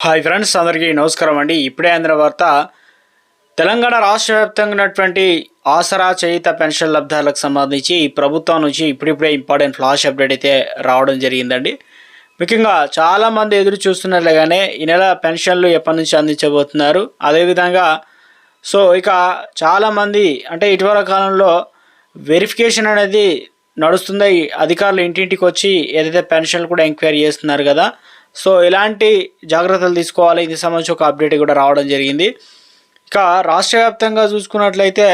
Hi friends అందరికీ నమస్కారం అండి. ఇప్పుడే అందిన వార్త తెలంగాణ రాష్ట్ర వ్యాప్తంగా ఉన్నటువంటి ఆసరా చేయిత పెన్షన్ లబ్ధాలకు సంబంధించి ప్రభుత్వం నుంచి ఇప్పుడిప్పుడే ఇంపార్టెంట్ ఫ్లాష్ అప్డేట్ అయితే రావడం జరిగిందండి. ముఖ్యంగా చాలామంది ఎదురు చూస్తున్నట్లుగానే ఈ నెల పెన్షన్లు ఎప్పటి నుంచి అందించబోతున్నారు. అదేవిధంగా సో ఇక చాలామంది అంటే ఇటీవల కాలంలో వెరిఫికేషన్ అనేది నడుస్తుంది అధికారులు ఇంటింటికి వచ్చి ఏదైతే పెన్షన్లు కూడా ఎంక్వైరీ చేస్తున్నారు కదా సో ఎలాంటి జాగ్రత్తలు తీసుకోవాలి? ఇది సంబంధించి ఒక అప్డేట్ కూడా రావడం జరిగింది. ఇక రాష్ట్ర వ్యాప్తంగా చూసుకున్నట్లయితే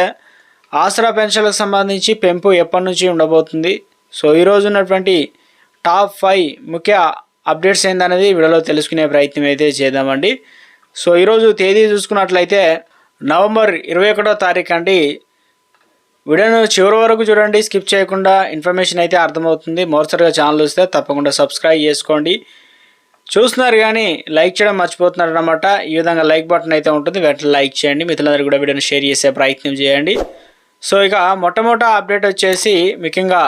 ఆసరా పెన్షన్లకు సంబంధించి పెంపు ఎప్పటి నుంచి ఉండబోతుంది? సో ఈరోజు ఉన్నటువంటి టాప్ ఫైవ్ ముఖ్య అప్డేట్స్ ఏందనేది వీడియోలో తెలుసుకునే ప్రయత్నం అయితే చేద్దామండి. సో ఈరోజు తేదీ చూసుకున్నట్లయితే నవంబర్ ఇరవై ఒకటో తారీఖు అండి. వీడియోను చివరి వరకు చూడండి స్కిప్ చేయకుండా ఇన్ఫర్మేషన్ అయితే అర్థమవుతుంది. మొదటిసారిగా ఛానల్ వస్తే తప్పకుండా సబ్స్క్రైబ్ చేసుకోండి. చూస్తున్నారు కానీ లైక్ చేయడం మర్చిపోతున్నారు అనమాట ఈ విధంగా లైక్ బటన్ అయితే ఉంటుంది. వెంటనే లైక్ చేయండి. మిత్రులందరూ కూడా వీడియోని షేర్ చేసే ప్రయత్నం చేయండి. సో ఇక మొట్టమొదటి అప్డేట్ వచ్చేసి ముఖ్యంగా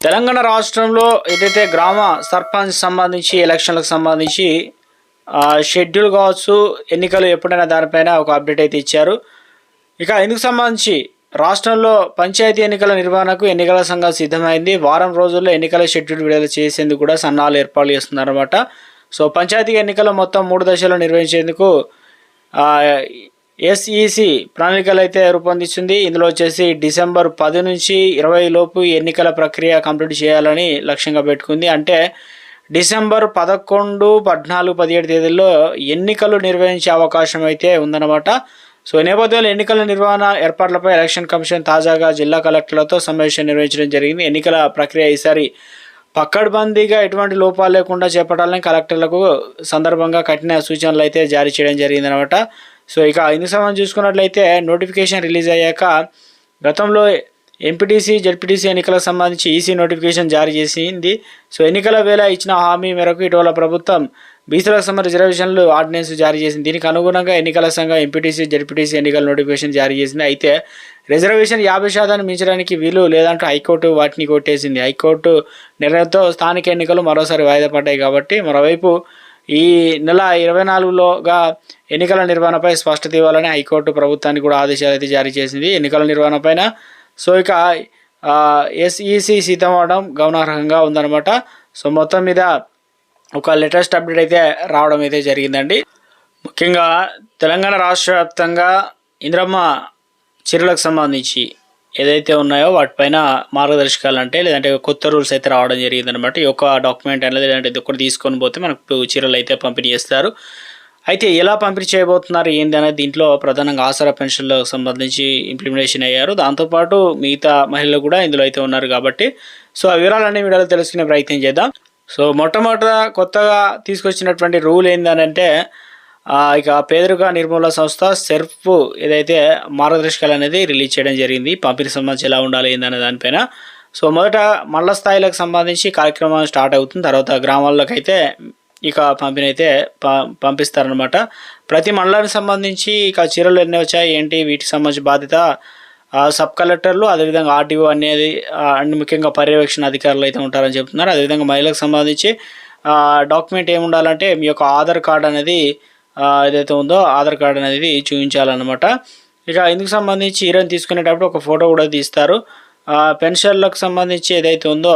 తెలంగాణ రాష్ట్రంలో ఏదైతే గ్రామ సర్పంచ్ సంబంధించి ఎలక్షన్లకు సంబంధించి షెడ్యూల్ కావచ్చు ఎన్నికలు ఎప్పుడైనా దానిపైన ఒక అప్డేట్ అయితే ఇచ్చారు. ఇక ఇందుకు సంబంధించి రాష్ట్రంలో పంచాయతీ ఎన్నికల నిర్వహణకు ఎన్నికల సంఘం సిద్ధమైంది. వారం రోజుల్లో ఎన్నికల షెడ్యూల్ విడుదల చేసేందుకు కూడా సన్నాహాలు ఏర్పాటు చేస్తున్నారన్నమాట. సో పంచాయతీ ఎన్నికలు మొత్తం మూడు దశలు నిర్వహించేందుకు ఎస్ఈసి ప్రణాళికలు అయితే రూపొందించింది ఇందులో వచ్చేసి డిసెంబర్ పది నుంచి ఇరవై లోపు ఎన్నికల ప్రక్రియ కంప్లీట్ చేయాలని లక్ష్యంగా పెట్టుకుంది. అంటే డిసెంబర్ పదకొండు పద్నాలుగు పదిహేడు తేదీల్లో ఎన్నికలు నిర్వహించే అవకాశం అయితే ఉందన్నమాట. సో నేపథ్యంలో ఎన్నికల నిర్వహణ ఏర్పాట్లపై ఎలక్షన్ కమిషన్ తాజాగా జిల్లా కలెక్టర్లతో సమావేశం నిర్వహించడం జరిగింది. ఎన్నికల ప్రక్రియ ఈసారి పక్కడ్బందీగా ఎటువంటి లోపాలు లేకుండా చేపట్టాలని కలెక్టర్లకు సందర్భంగా కఠిన సూచనలు అయితే జారీ చేయడం జరిగింది అనమాట సో ఇక ఇందుకు సంబంధించి చూసుకున్నట్లయితే నోటిఫికేషన్ రిలీజ్ అయ్యాక గతంలో ఎంపీటీసీ జడ్పీటీసీ ఎన్నికలకు సంబంధించి ఈసీ నోటిఫికేషన్ జారీ చేసింది. సో ఎన్నికల వేళ ఇచ్చిన హామీ మేరకు ఇటీవల ప్రభుత్వం బీసీలకు సంబంధించిన రిజర్వేషన్లు ఆర్డినెన్స్ జారీ చేసింది. దీనికి అనుగుణంగా ఎన్నికల సంఘం ఎంపీటీసీ జడ్పీటీసీ ఎన్నికల నోటిఫికేషన్ జారీ చేసింది. అయితే రిజర్వేషన్ యాభై శాతాన్ని మించడానికి వీలు లేదంటూ హైకోర్టు వాటిని కొట్టేసింది. హైకోర్టు నిర్ణయంతో స్థానిక ఎన్నికలు మరోసారి వాయిదా పడ్డాయి కాబట్టి మరోవైపు ఈ నెల ఇరవై నాలుగులోగా ఎన్నికల నిర్వహణపై స్పష్టత ఇవ్వాలని హైకోర్టు ప్రభుత్వానికి కూడా ఆదేశాలు అయితే జారీ చేసింది. ఎన్నికల నిర్వహణపైన సో ఇక ఎస్ఈసి సిద్ధం గమనార్హంగా ఉందన్నమాట. సో మొత్తం మీద ఒక లేటెస్ట్ అప్డేట్ అయితే రావడం అయితే జరిగిందండి. ముఖ్యంగా తెలంగాణ రాష్ట్ర వ్యాప్తంగా ఇంద్రమ్మ చీరలకు సంబంధించి ఏదైతే ఉన్నాయో వాటిపైన మార్గదర్శకాలు అంటే లేదంటే కొత్త రూల్స్ అయితే రావడం జరిగింది అనమాట ఈ యొక్క డాక్యుమెంట్ అనేది లేదంటే ఇది ఒకటి తీసుకొని పోతే మనకు చీరలు అయితే పంపిణీ చేస్తారు. అయితే ఎలా పంపిణీ చేయబోతున్నారు ఏంది అనేది దీంట్లో ప్రధానంగా ఆసరా పెన్షన్లకు సంబంధించి ఇంప్లిమెంటేషన్ అయ్యారు. దాంతోపాటు మిగతా మహిళలు కూడా ఇందులో అయితే ఉన్నారు కాబట్టి. సో ఆ వివరాలన్నీ వీడియోలో తెలుసుకునే ప్రయత్నం చేద్దాం. సో మొట్టమొదట కొత్తగా తీసుకొచ్చినటువంటి రూల్ ఏంటంటే ఇక పేదరిక నిర్మూలన సంస్థ సెర్ఫ్ ఏదైతే మార్గదర్శకాలు అనేది రిలీజ్ చేయడం జరిగింది. పంపిణీ సంబంధించి ఎలా ఉండాలి ఏందనే దానిపైన. సో మొదట మండల స్థాయిలకు సంబంధించి కార్యక్రమం స్టార్ట్ అవుతుంది. తర్వాత గ్రామాల్లోకి అయితే ఇక పంపిణీ అయితే ప పంపిస్తారనమాట ప్రతి మండలానికి సంబంధించి ఇక చీరలు ఎన్ని వచ్చాయి ఏంటి వీటికి సంబంధించి బాధ్యత సబ్ కలెక్టర్లు అదేవిధంగా ఆర్టీఓ అనేది అండ్ ముఖ్యంగా పర్యవేక్షణ అధికారులు అయితే ఉంటారని చెప్తున్నారు. అదేవిధంగా మహిళలకు సంబంధించి డాక్యుమెంట్ ఏమి ఉండాలంటే మీ యొక్క ఆధార్ కార్డ్ అనేది ఏదైతే ఉందో ఆధార్ కార్డ్ అనేది చూపించాలన్నమాట. ఇక ఇందుకు సంబంధించి హీరోయిన్ తీసుకునేటప్పుడు ఒక ఫోటో కూడా తీస్తారు. పెన్షన్లకు సంబంధించి ఏదైతే ఉందో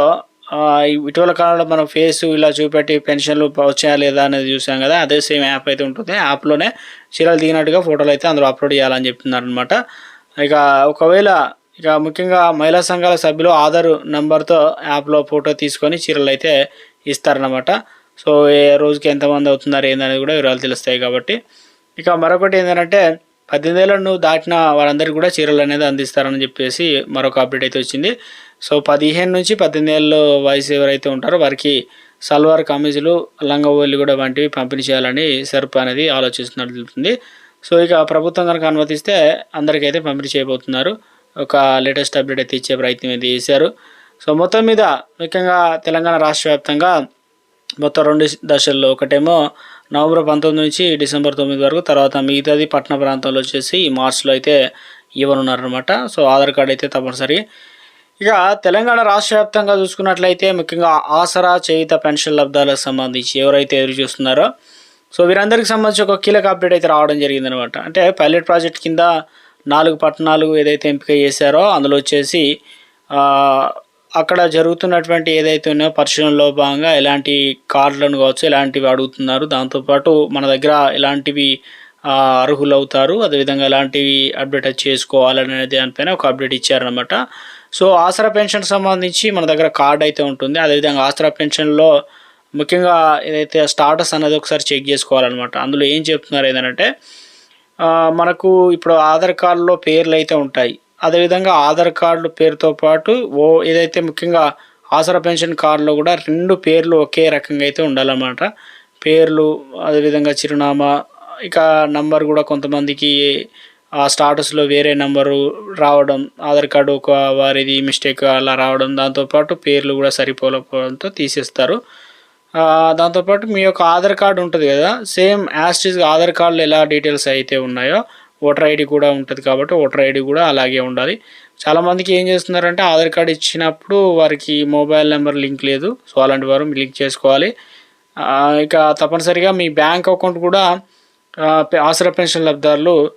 ఇటీవల కాలంలో మనం ఫేస్ ఇలా చూపెట్టి పెన్షన్లు వచ్చాయా లేదా అనేది చూసాం కదా అదే సేమ్ యాప్ అయితే ఉంటుంది. యాప్లోనే చీరలు దిగినట్టుగా ఫోటోలు అయితే అందులో అప్లోడ్ చేయాలని చెప్తున్నారు అనమాట ఇక ఒకవేళ ఇక ముఖ్యంగా మహిళా సంఘాల సభ్యులు ఆధార్ నంబర్తో యాప్లో ఫోటో తీసుకొని చీరలు అయితే ఇస్తారనమాట సో ఏ రోజుకి ఎంతమంది అవుతున్నారు ఏందనేది కూడా వివరాలు తెలుస్తాయి కాబట్టి. ఇక మరొకటి ఏంటంటే పద్దెనిమిది ఏళ్ళను దాటిన వారందరికీ కూడా చీరలు అనేది అందిస్తారని చెప్పేసి మరొక అప్డేట్ అయితే వచ్చింది. సో పదిహేను నుంచి పద్దెనిమిది ఏళ్ళు వయసు ఎవరైతే ఉంటారో వారికి సల్వార్ కమీజులు లంగవోళ్ళు కూడా వంటివి పంపిణీ చేయాలని సర్ప్ అనేది ఆలోచిస్తున్నట్టు తెలుస్తుంది. సో ఇక ప్రభుత్వం కనుక అనుమతిస్తే అందరికైతే పంపిణీ చేయబోతున్నారు. ఒక లేటెస్ట్ అప్డేట్ అయితే ఇచ్చే ప్రయత్నం అయితే చేశారు. సో మొత్తం మీద ముఖ్యంగా తెలంగాణ రాష్ట్ర వ్యాప్తంగా మొత్తం రెండు దశల్లో ఒకటేమో నవంబర్ పంతొమ్మిది నుంచి డిసెంబర్ తొమ్మిది వరకు తర్వాత మిగతాది పట్టణ ప్రాంతంలో వచ్చేసి ఈ మార్చ్లో అయితే ఇవ్వనున్నారనమాట సో ఆధార్ కార్డ్ అయితే తప్పనిసరి. ఇక తెలంగాణ రాష్ట్ర వ్యాప్తంగా చూసుకున్నట్లయితే ముఖ్యంగా ఆసరా చేయుత పెన్షన్ లబ్ధాలకు సంబంధించి ఎవరైతే ఎదురు చూస్తున్నారో సో వీరందరికి సంబంధించి ఒక కీలక అప్డేట్ అయితే రావడం జరిగిందనమాట. అంటే పైలట్ ప్రాజెక్ట్ కింద నాలుగు పట్టణాలు ఏదైతే ఎంపిక చేశారో అందులో వచ్చేసి అక్కడ జరుగుతున్నటువంటి ఏదైతే ఉన్నాయో పరిశీలనలో భాగంగా ఎలాంటి కార్డులను కావచ్చు ఎలాంటివి అడుగుతున్నారు దాంతోపాటు మన దగ్గర ఎలాంటివి అర్హులు అవుతారు అదేవిధంగా ఎలాంటివి అప్డేట్ చేసుకోవాలనే దానిపైన ఒక అప్డేట్ ఇచ్చారనమాట. సో ఆసరా పెన్షన్ సంబంధించి మన దగ్గర కార్డు అయితే ఉంటుంది. అదేవిధంగా ఆసరా పెన్షన్లో ముఖ్యంగా ఏదైతే స్టాటస్ అనేది ఒకసారి చెక్ చేసుకోవాలన్నమాట. అందులో ఏం చెప్తున్నారు ఏంటంటే మనకు ఇప్పుడు ఆధార్ కార్డులో పేర్లు అయితే ఉంటాయి. అదేవిధంగా ఆధార్ కార్డు పేరుతో పాటు ఓ ఏదైతే ముఖ్యంగా ఆసరా పెన్షన్ కార్డులో కూడా రెండు పేర్లు ఒకే రకంగా అయితే ఉండాలన్నమాట. పేర్లు అదేవిధంగా చిరునామా ఇక నంబర్ కూడా కొంతమందికి ఆ స్టాటస్లో వేరే నంబరు రావడం ఆధార్ కార్డు ఒక వారిది మిస్టేక్ అలా రావడం దాంతోపాటు పేర్లు కూడా సరిపోలేకపోవడంతో తీసేస్తారు. దాంతోపాటు మీ యొక్క ఆధార్ కార్డు ఉంటుంది కదా సేమ్ యాస్టిస్ ఆధార్ కార్డులో ఎలా డీటెయిల్స్ అయితే ఉన్నాయో ఓటర్ ఐడి కూడా ఉంటుంది కాబట్టి ఓటర్ ఐడి కూడా అలాగే ఉండాలి. చాలామందికి ఏం చేస్తున్నారంటే ఆధార్ కార్డు ఇచ్చినప్పుడు వారికి మొబైల్ నెంబర్ లింక్ లేదు సో అలాంటి వారు లింక్ చేసుకోవాలి. ఇక తప్పనిసరిగా మీ బ్యాంక్ అకౌంట్ కూడా ఆసర ఆసరా పెన్షన్ లబ్ధారులు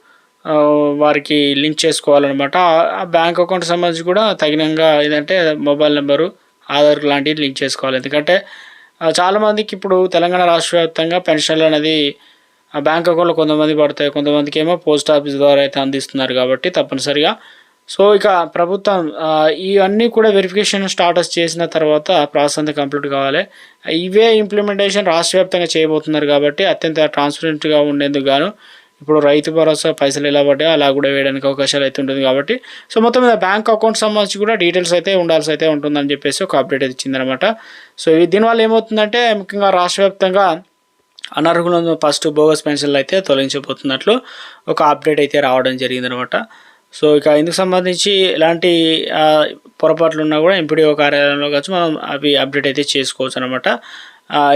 వారికి లింక్ చేసుకోవాలన్నమాట. ఆ- బ్యాంక్ అకౌంట్ సంబంధించి కూడా తగినంగా ఏదంటే మొబైల్ నెంబరు ఆధార్ లాంటివి లింక్ చేసుకోవాలి. ఎందుకంటే చాలామందికి ఇప్పుడు తెలంగాణ రాష్ట్ర వ్యాప్తంగా పెన్షన్లు అనేది బ్యాంక్ అకౌంట్లో కొంతమంది పడతాయి కొంతమందికి ఏమో పోస్ట్ ఆఫీస్ ద్వారా అయితే అందిస్తున్నారు కాబట్టి తప్పనిసరిగా. సో ఇక ప్రభుత్వం ఇవన్నీ కూడా వెరిఫికేషన్ స్టార్టస్ చేసిన తర్వాత ప్రాసెస్ అంతా కంప్లీట్ కావాలి. ఇవే ఇంప్లిమెంటేషన్ రాష్ట్ర వ్యాప్తంగా చేయబోతున్నారు కాబట్టి అత్యంత ట్రాన్స్పరెంట్గా ఉండేందుకు గాను ఇప్పుడు రైతు భరోసా పైసలు ఎలా పడ్డాయో అలా కూడా వేయడానికి అవకాశాలు అయితే ఉంటుంది కాబట్టి సో మొత్తం మీద బ్యాంక్ అకౌంట్ సంబంధించి కూడా డీటెయిల్స్ అయితే ఉండాల్సి అయితే ఉంటుందని చెప్పేసి ఒక అప్డేట్ అయితే ఇచ్చిందనమాట సో ఇది దీనివల్ల ఏమవుతుందంటే ముఖ్యంగా రాష్ట్ర వ్యాప్తంగా అనర్హులను ఫస్ట్ బోగస్ పెన్షన్లు అయితే తొలగించబోతున్నట్లు ఒక అప్డేట్ అయితే రావడం జరిగిందనమాట సో ఇక ఇందుకు సంబంధించి ఎలాంటి పొరపాట్లు ఉన్నా కూడా ఎంపీడీఓ కార్యాలయంలో కావచ్చు మనం అవి అప్డేట్ అయితే చేసుకోవచ్చు అనమాట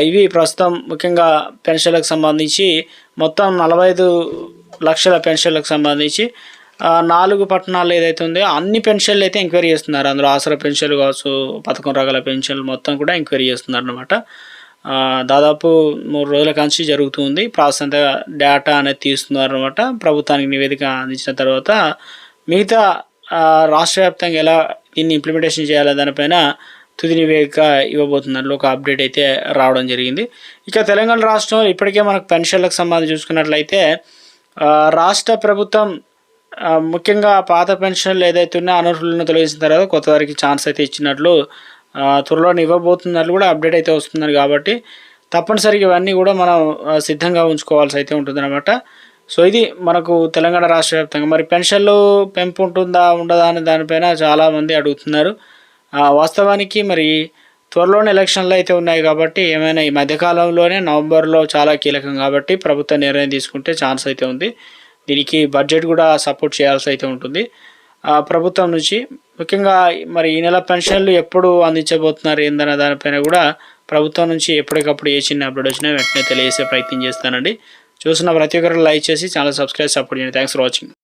ఇవి ప్రస్తుతం ముఖ్యంగా పెన్షన్లకు సంబంధించి మొత్తం నలభై ఐదు లక్షల పెన్షన్లకు సంబంధించి నాలుగు పట్టణాలు ఏదైతే ఉందో అన్ని పెన్షన్లు అయితే ఎంక్వైరీ చేస్తున్నారు. అందులో ఆసరా పెన్షన్లు కావచ్చు పథకం రకాల పెన్షన్లు మొత్తం కూడా ఎంక్వైరీ చేస్తున్నారు అనమాట దాదాపు మూడు రోజుల కాంచి జరుగుతుంది ప్రాసెస్ అంతా డేటా అనేది తీస్తున్నారు అనమాట ప్రభుత్వానికి నివేదిక అందించిన తర్వాత మిగతా రాష్ట్ర వ్యాప్తంగా ఎలా దీన్ని ఇంప్లిమెంటేషన్ చేయాలి దానిపైన తుది నివేదిక ఇవ్వబోతున్నట్లు ఒక అప్డేట్ అయితే రావడం జరిగింది. ఇక తెలంగాణ రాష్ట్రంలో ఇప్పటికే మనకు పెన్షన్లకు సంబంధించి చూసుకున్నట్లయితే రాష్ట్ర ప్రభుత్వం ముఖ్యంగా పాత పెన్షన్లు ఏదైతే ఉన్నాయో అనర్హులను తొలగించిన తర్వాత కొత్త వారికి ఛాన్స్ అయితే ఇచ్చినట్లు త్వరలోనే ఇవ్వబోతున్నట్లు కూడా అప్డేట్ అయితే వస్తున్నారు కాబట్టి తప్పనిసరిగా ఇవన్నీ కూడా మనం సిద్ధంగా ఉంచుకోవాల్సి అయితే ఉంటుందన్నమాట. సో ఇది మనకు తెలంగాణ రాష్ట్ర వ్యాప్తంగా. మరి పెన్షన్లు పెంపు ఉంటుందా ఉండదా అనే దానిపైన చాలామంది అడుగుతున్నారు. వాస్తవానికి మరి త్వరలోనే ఎలక్షన్లు అయితే ఉన్నాయి కాబట్టి ఏమైనా ఈ మధ్యకాలంలోనే నవంబర్లో చాలా కీలకం కాబట్టి ప్రభుత్వం నిర్ణయం తీసుకుంటే ఛాన్స్ అయితే ఉంది. దీనికి బడ్జెట్ కూడా సపోర్ట్ చేయాల్సి అయితే ఉంటుంది. ప్రభుత్వం నుంచి ముఖ్యంగా మరి ఈ నెల పెన్షన్లు ఎప్పుడు అందించబోతున్నారు ఏందన్న దానిపైన కూడా ప్రభుత్వం నుంచి ఎప్పటికప్పుడు ఏ చిన్న అప్డేట్ వచ్చినా వెంటనే తెలియజేసే ప్రయత్నం చేస్తానండి. చూసిన ప్రతి ఒక్కరు లైక్ చేసి ఛానల్ సబ్స్క్రైబ్ సపోర్ట్ చేయండి. Thanks for watching